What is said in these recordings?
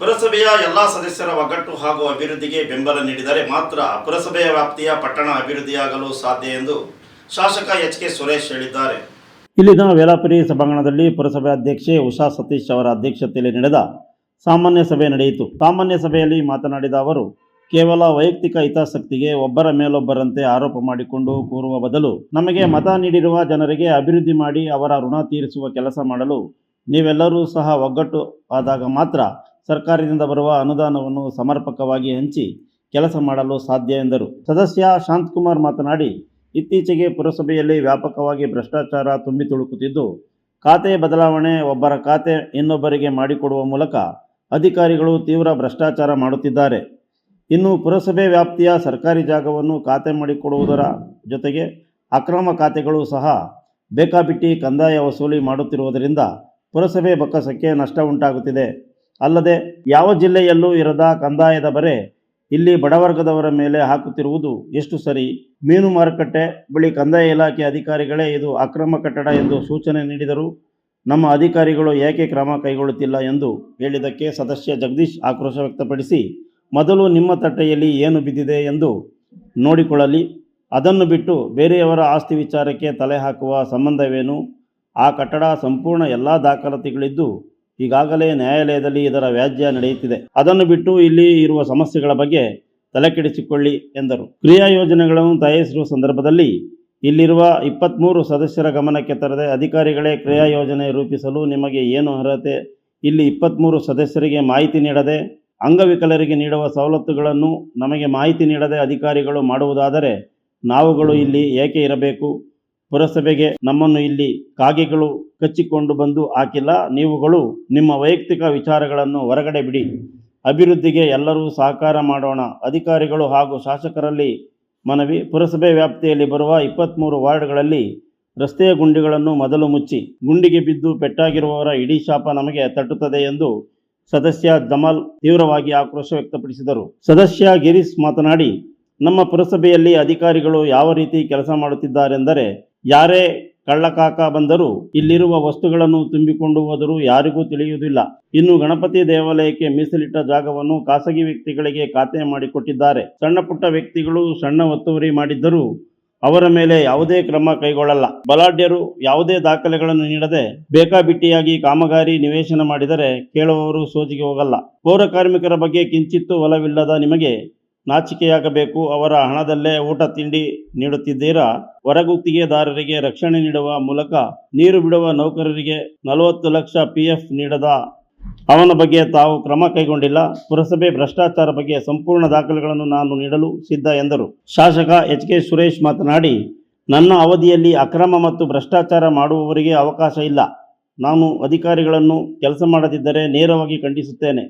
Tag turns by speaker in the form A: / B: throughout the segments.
A: ಪುರಸಭೆಯ ಎಲ್ಲ ಸದಸ್ಯರ ಒಗ್ಗಟ್ಟು ಹಾಗೂ ಅಭಿವೃದ್ಧಿಗೆ ಬೆಂಬಲ ನೀಡಿದರೆ ಮಾತ್ರ ಪುರಸಭೆಯ ವ್ಯಾಪ್ತಿಯ ಪಟ್ಟಣ ಅಭಿವೃದ್ಧಿಯಾಗಲು ಸಾಧ್ಯ ಎಂದು ಶಾಸಕ ಎಚ್ ಕೆ ಸುರೇಶ್ ಹೇಳಿದ್ದಾರೆ.
B: ಇಲ್ಲಿನ ವೇಲಾಪುರಿ ಸಭಾಂಗಣದಲ್ಲಿ ಪುರಸಭೆ ಅಧ್ಯಕ್ಷೆ ಉಷಾ ಸತೀಶ್ ಅವರ ಅಧ್ಯಕ್ಷತೆಯಲ್ಲಿ ನಡೆದ ಸಾಮಾನ್ಯ ಸಭೆ ನಡೆಯಿತು. ಸಾಮಾನ್ಯ ಸಭೆಯಲ್ಲಿ ಮಾತನಾಡಿದ ಅವರು, ಕೇವಲ ವೈಯಕ್ತಿಕ ಹಿತಾಸಕ್ತಿಗೆ ಒಬ್ಬರ ಮೇಲೊಬ್ಬರಂತೆ ಆರೋಪ ಮಾಡಿಕೊಂಡು ಕೂರುವ ಬದಲು ನಮಗೆ ಮತ ನೀಡಿರುವ ಜನರಿಗೆ ಅಭಿವೃದ್ಧಿ ಮಾಡಿ ಅವರ ಋಣ ತೀರಿಸುವ ಕೆಲಸ ಮಾಡಲು ನೀವೆಲ್ಲರೂ ಸಹ ಒಗ್ಗಟ್ಟು ಆದಾಗ ಮಾತ್ರ ಸರ್ಕಾರದಿಂದ ಬರುವ ಅನುದಾನವನ್ನು ಸಮರ್ಪಕವಾಗಿ ಹಂಚಿ ಕೆಲಸ ಮಾಡಲು ಸಾಧ್ಯ ಎಂದರು. ಸದಸ್ಯ ಶಾಂತಕುಮಾರ್ ಮಾತನಾಡಿ, ಇತ್ತೀಚೆಗೆ ಪುರಸಭೆಯಲ್ಲಿ ವ್ಯಾಪಕವಾಗಿ ಭ್ರಷ್ಟಾಚಾರ ತುಂಬಿ ತುಳುಕುತ್ತಿದ್ದು, ಖಾತೆ ಬದಲಾವಣೆ ಒಬ್ಬರ ಖಾತೆ ಇನ್ನೊಬ್ಬರಿಗೆ ಮಾಡಿಕೊಡುವ ಮೂಲಕ ಅಧಿಕಾರಿಗಳು ತೀವ್ರ ಭ್ರಷ್ಟಾಚಾರ ಮಾಡುತ್ತಿದ್ದಾರೆ. ಇನ್ನು ಪುರಸಭೆ ವ್ಯಾಪ್ತಿಯ ಸರ್ಕಾರಿ ಜಾಗವನ್ನು ಖಾತೆ ಮಾಡಿಕೊಡುವುದರ ಜೊತೆಗೆ ಅಕ್ರಮ ಖಾತೆಗಳು ಸಹ ಬೇಕಾಬಿಟ್ಟಿ ಕಂದಾಯ ವಸೂಲಿ ಮಾಡುತ್ತಿರುವುದರಿಂದ ಪುರಸಭೆ ಬೊಕ್ಕಸಕ್ಕೆ ನಷ್ಟ ಉಂಟಾಗುತ್ತಿದೆ. ಅಲ್ಲದೆ ಯಾವ ಜಿಲ್ಲೆಯಲ್ಲೂ ಇರದ ಕಂದಾಯದ ಬರೆ ಇಲ್ಲಿ ಬಡವರ್ಗದವರ ಮೇಲೆ ಹಾಕುತ್ತಿರುವುದು ಎಷ್ಟು ಸರಿ? ಮೀನು ಮಾರುಕಟ್ಟೆ ಬಳಿ ಕಂದಾಯ ಇಲಾಖೆ ಅಧಿಕಾರಿಗಳೇ ಇದು ಅಕ್ರಮ ಕಟ್ಟಡ ಎಂದು ಸೂಚನೆ ನೀಡಿದರು. ನಮ್ಮ ಅಧಿಕಾರಿಗಳು ಏಕೆ ಕ್ರಮ ಕೈಗೊಳ್ಳುತ್ತಿಲ್ಲ ಎಂದು ಹೇಳಿದಕ್ಕೆ ಸದಸ್ಯ ಜಗದೀಶ್ ಆಕ್ರೋಶ ವ್ಯಕ್ತಪಡಿಸಿ, ಮೊದಲು ನಿಮ್ಮ ತಟ್ಟೆಯಲ್ಲಿ ಏನು ಬಿದ್ದಿದೆ ಎಂದು ನೋಡಿಕೊಳ್ಳಲಿ. ಅದನ್ನು ಬಿಟ್ಟು ಬೇರೆಯವರ ಆಸ್ತಿ ವಿಚಾರಕ್ಕೆ ತಲೆ ಹಾಕುವ ಸಂಬಂಧವೇನು? ಆ ಕಟ್ಟಡ ಸಂಪೂರ್ಣ ಎಲ್ಲ ದಾಖಲಾತಿಗಳಿದ್ದು ಈಗಾಗಲೇ ನ್ಯಾಯಾಲಯದಲ್ಲಿ ಇದರ ವ್ಯಾಜ್ಯ ನಡೆಯುತ್ತಿದೆ. ಅದನ್ನು ಬಿಟ್ಟು ಇಲ್ಲಿ ಇರುವ ಸಮಸ್ಯೆಗಳ ಬಗ್ಗೆ ತಲೆಕೆಡಿಸಿಕೊಳ್ಳಿ ಎಂದರು. ಕ್ರಿಯಾ ಯೋಜನೆಗಳನ್ನು ತಯಾರಿಸಿರುವ ಸಂದರ್ಭದಲ್ಲಿ ಇಲ್ಲಿರುವ ಇಪ್ಪತ್ತ್ಮೂರು ಸದಸ್ಯರ ಗಮನಕ್ಕೆ ತರದೆ ಅಧಿಕಾರಿಗಳೇ ಕ್ರಿಯಾ ಯೋಜನೆ ರೂಪಿಸಲು ನಿಮಗೆ ಏನು ಅರ್ಹತೆ? ಇಲ್ಲಿ ಇಪ್ಪತ್ತ್ಮೂರು ಸದಸ್ಯರಿಗೆ ಮಾಹಿತಿ ನೀಡದೆ, ಅಂಗವಿಕಲರಿಗೆ ನೀಡುವ ಸವಲತ್ತುಗಳನ್ನು ನಮಗೆ ಮಾಹಿತಿ ನೀಡದೆ ಅಧಿಕಾರಿಗಳು ಮಾಡುವುದಾದರೆ ನಾವುಗಳು ಇಲ್ಲಿ ಏಕೆ ಇರಬೇಕು? ಪುರಸಭೆಗೆ ನಮ್ಮನ್ನು ಇಲ್ಲಿ ಕಾಗೆಗಳು ಕಚ್ಚಿಕೊಂಡು ಬಂದು ಹಾಕಿಲ್ಲ. ನೀವುಗಳು ನಿಮ್ಮ ವೈಯಕ್ತಿಕ ವಿಚಾರಗಳನ್ನು ಹೊರಗಡೆ ಬಿಡಿ. ಅಭಿವೃದ್ಧಿಗೆ ಎಲ್ಲರೂ ಸಹಕಾರ ಮಾಡೋಣ. ಅಧಿಕಾರಿಗಳು ಹಾಗೂ ಶಾಸಕರಲ್ಲಿ ಮನವಿ. ಪುರಸಭೆ ವ್ಯಾಪ್ತಿಯಲ್ಲಿ ಬರುವ ಇಪ್ಪತ್ತ್ಮೂರು ವಾರ್ಡ್ಗಳಲ್ಲಿ ರಸ್ತೆಯ ಗುಂಡಿಗಳನ್ನು ಮೊದಲು ಮುಚ್ಚಿ. ಗುಂಡಿಗೆ ಬಿದ್ದು ಪೆಟ್ಟಾಗಿರುವವರ ಇಡೀ ಶಾಪ ನಮಗೆ ತಟ್ಟುತ್ತದೆ ಎಂದು ಸದಸ್ಯ ಜಮಾಲ್ ತೀವ್ರವಾಗಿ ಆಕ್ರೋಶ ವ್ಯಕ್ತಪಡಿಸಿದರು. ಸದಸ್ಯ ಗಿರೀಶ್ ಮಾತನಾಡಿ, ನಮ್ಮ ಪುರಸಭೆಯಲ್ಲಿ ಅಧಿಕಾರಿಗಳು ಯಾವ ರೀತಿ ಕೆಲಸ ಮಾಡುತ್ತಿದ್ದಾರೆಂದರೆ ಯಾರೇ ಕಳ್ಳಕಾಕ ಬಂದರೂ ಇಲ್ಲಿರುವ ವಸ್ತುಗಳನ್ನು ತುಂಬಿಕೊಂಡು ಹೋದರೂ ಯಾರಿಗೂ ತಿಳಿಯುವುದಿಲ್ಲ. ಇನ್ನು ಗಣಪತಿ ದೇವಾಲಯಕ್ಕೆ ಮೀಸಲಿಟ್ಟ ಜಾಗವನ್ನು ಖಾಸಗಿ ವ್ಯಕ್ತಿಗಳಿಗೆ ಖಾತೆ ಮಾಡಿಕೊಟ್ಟಿದ್ದಾರೆ. ಸಣ್ಣ ಪುಟ್ಟ ವ್ಯಕ್ತಿಗಳು ಸಣ್ಣ ಒತ್ತುವರಿ ಮಾಡಿದ್ದರೂ ಅವರ ಮೇಲೆ ಯಾವುದೇ ಕ್ರಮ ಕೈಗೊಳ್ಳಲ್ಲ. ಬಲಾಢ್ಯರು ಯಾವುದೇ ದಾಖಲೆಗಳನ್ನು ನೀಡದೆ ಬೇಕಾಬಿಟ್ಟಿಯಾಗಿ ಕಾಮಗಾರಿ ನಿವೇಶನ ಮಾಡಿದರೆ ಕೇಳುವವರು ಸೋಜಿಗೆ ಹೋಗಲ್ಲ. ಪೌರ ಕಾರ್ಮಿಕರ ಬಗ್ಗೆ ಕಿಂಚಿತ್ತೂ ಒಲವಿಲ್ಲದ ನಿಮಗೆ ನಾಚಿಕೆಯಾಗಬೇಕು, ಅವರ ಹಣದಲ್ಲೇ ಊಟ ತಿಂಡಿ ನೀಡುತ್ತಿದ್ದೀರಾ? ಹೊರಗುತ್ತಿಗೆದಾರರಿಗೆ ರಕ್ಷಣೆ ನೀಡುವ ಮೂಲಕ ನೀರು ಬಿಡುವ ನೌಕರರಿಗೆ ನಲವತ್ತು ಲಕ್ಷ ಪಿಎಫ್ ನೀಡದ. ಅವನ ಬಗ್ಗೆ ತಾವು ಕ್ರಮ ಕೈಗೊಂಡಿಲ್ಲ. ಪುರಸಭೆ ಭ್ರಷ್ಟಾಚಾರ ಬಗ್ಗೆ ಸಂಪೂರ್ಣ ದಾಖಲೆಗಳನ್ನು ನಾನು ನೀಡಲು ಸಿದ್ಧ ಎಂದರು. ಶಾಸಕ ಎಚ್ ಕೆ ಸುರೇಶ್ ಮಾತನಾಡಿ, ನನ್ನ ಅವಧಿಯಲ್ಲಿ ಅಕ್ರಮ ಮತ್ತು ಭ್ರಷ್ಟಾಚಾರ ಮಾಡುವವರಿಗೆ ಅವಕಾಶ ಇಲ್ಲ. ನಾನು ಅಧಿಕಾರಿಗಳನ್ನು ಕೆಲಸ ಮಾಡದಿದ್ದರೆ ನೇರವಾಗಿ ಖಂಡಿಸುತ್ತೇನೆ.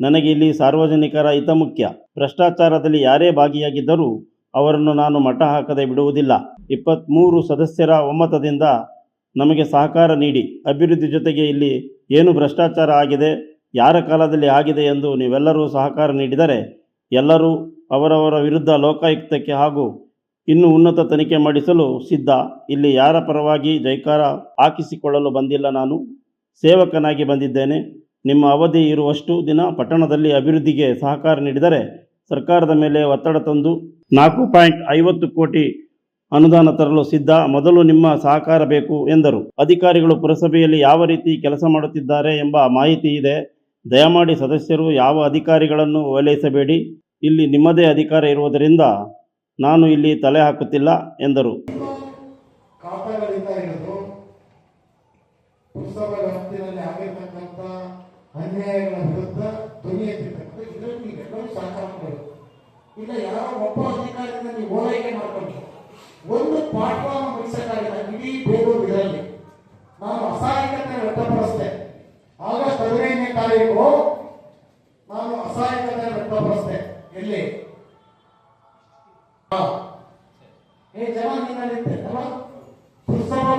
B: ನನಗೆ ಇಲ್ಲಿ ಸಾರ್ವಜನಿಕರ ಹಿತ ಮುಖ್ಯ. ಭ್ರಷ್ಟಾಚಾರದಲ್ಲಿ ಯಾರೇ ಭಾಗಿಯಾಗಿದ್ದರೂ ಅವರನ್ನು ನಾನು ಮಠ ಹಾಕದೆ ಬಿಡುವುದಿಲ್ಲ. ಇಪ್ಪತ್ತ್ಮೂರು ಸದಸ್ಯರ ಒಮ್ಮತದಿಂದ ನಮಗೆ ಸಹಕಾರ ನೀಡಿ. ಅಭಿವೃದ್ಧಿ ಜೊತೆಗೆ ಇಲ್ಲಿ ಏನು ಭ್ರಷ್ಟಾಚಾರ ಆಗಿದೆ, ಯಾರ ಕಾಲದಲ್ಲಿ ಆಗಿದೆ ಎಂದು ನೀವೆಲ್ಲರೂ ಸಹಕಾರ ನೀಡಿದರೆ ಎಲ್ಲರೂ ಅವರವರ ವಿರುದ್ಧ ಲೋಕಾಯುಕ್ತಕ್ಕೆ ಹಾಗೂ ಇನ್ನು ಉನ್ನತ ತನಿಖೆ ಮಾಡಿಸಲು ಸಿದ್ಧ. ಇಲ್ಲಿ ಯಾರ ಪರವಾಗಿ ಜೈಕಾರ ಹಾಕಿಸಿಕೊಳ್ಳಲು ಬಂದಿಲ್ಲ ನಾನು. ಸೇವಕನಾಗಿ ಬಂದಿದ್ದೇನೆ. ನಿಮ್ಮ ಅವಧಿ ಇರುವಷ್ಟು ದಿನ ಪಟ್ಟಣದಲ್ಲಿ ಅಭಿವೃದ್ಧಿಗೆ ಸಹಕಾರ ನೀಡಿದರೆ ಸರ್ಕಾರದ ಮೇಲೆ ಒತ್ತಡ ತಂದು ನಾಲ್ಕು ಪಾಯಿಂಟ್ ಐವತ್ತು ಕೋಟಿ ಅನುದಾನ ತರಲು ಸಿದ್ಧ. ಮೊದಲು ನಿಮ್ಮ ಸಹಕಾರ ಬೇಕು ಎಂದರು. ಅಧಿಕಾರಿಗಳು ಪುರಸಭೆಯಲ್ಲಿ ಯಾವ ರೀತಿ ಕೆಲಸ ಮಾಡುತ್ತಿದ್ದಾರೆ ಎಂಬ ಮಾಹಿತಿ ಇದೆ. ದಯಮಾಡಿ ಸದಸ್ಯರು ಯಾವ ಅಧಿಕಾರಿಗಳನ್ನು ಓಲೈಸಬೇಡಿ. ಇಲ್ಲಿ ನಿಮ್ಮದೇ ಅಧಿಕಾರ ಇರುವುದರಿಂದ ನಾನು ಇಲ್ಲಿ ತಲೆ ಹಾಕುತ್ತಿಲ್ಲ ಎಂದರು.
C: ಪುಸ್ತಕ ವ್ಯಾಪ್ತಿಯಲ್ಲಿ ಆಗಿರ್ತಕ್ಕಂಥ ಅನ್ಯಾಯಗಳ ವಿರುದ್ಧ ಧ್ವನಿ ಎತ್ತಿರ್ತಕ್ಕಂಥ ಇದರಲ್ಲಿ ಸಹಕಾರ ಕೊಡಿ ಇಲ್ಲ, ಯಾರೋ ಒಬ್ಬ ಅಧಿಕಾರಿಯಿಂದ ನೀವು ಓಲೈಕೆ ಮಾಡ್ಕೊಂಡು ಒಂದು ಪಾಠವನ್ನು ಮುಗಿಸಕ್ಕಾಗಿಲ್ಲ, ಇಡೀ ಇದರಲ್ಲಿ. ನಾನು ಅಸಹಾಯಕತೆ ವ್ಯಕ್ತಪಡಿಸಿದೆ. ಆಗಸ್ಟ್ ಹದಿನೈದನೇ ತಾರೀಕು ನಾನು ಅಸಹಾಯಕತೆ ವ್ಯಕ್ತಪಡಿಸಿದೆ. ಎಲ್ಲಿ. ಏ, ಜನ ನಿನ್ನಲ್ಲಿ ಅಲ್ವಾ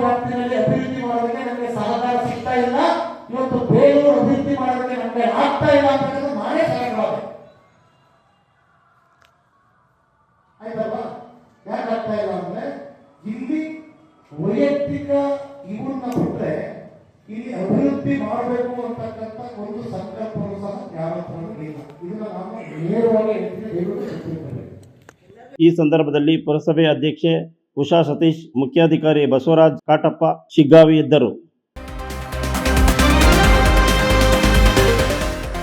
C: ವ್ಯಾಪ್ತಿನಲ್ಲಿ ಅಭಿವೃದ್ಧಿ ಮಾಡೋದಕ್ಕೆ ನಮಗೆ ಸಹಕಾರ ಸಿಗ್ತಾ ಇಲ್ಲ. ಇವತ್ತು ಬೇಲೂರು ಅಭಿವೃದ್ಧಿ ಮಾಡೋದಕ್ಕೆ ನಮಗೆ ಆಗ್ತಾ ಇಲ್ಲ ಅಂತಕ್ಕಂಥ ನಾನೇ ಸಲಹೆ ಆಯ್ತಲ್ವಾ? ಯಾಕೆ ಆಗ್ತಾ ಇಲ್ಲ ಅಂದ್ರೆ ಇಲ್ಲಿ ವೈಯಕ್ತಿಕ ಇವನ್ನ ಬಿಟ್ರೆ ಇಲ್ಲಿ ಅಭಿವೃದ್ಧಿ ಮಾಡಬೇಕು ಅಂತಕ್ಕಂಥ ಒಂದು ಸಂಕಲ್ಪವನ್ನು ಸಹ ಯಾವತ್ತೂ ಇಲ್ಲ. ಇದನ್ನ ನಾನು ನೇರವಾಗಿ
B: ಈ ಸಂದರ್ಭದಲ್ಲಿ ಪುರಸಭೆ ಅಧ್ಯಕ್ಷೆ ಉಷಾ ಸತೀಶ್, ಮುಖ್ಯಾಧಿಕಾರಿ ಬಸವರಾಜ್ ಕಾಟಪ್ಪ, ಶಿಗ್ಗಾವಿ ಇದ್ದರು.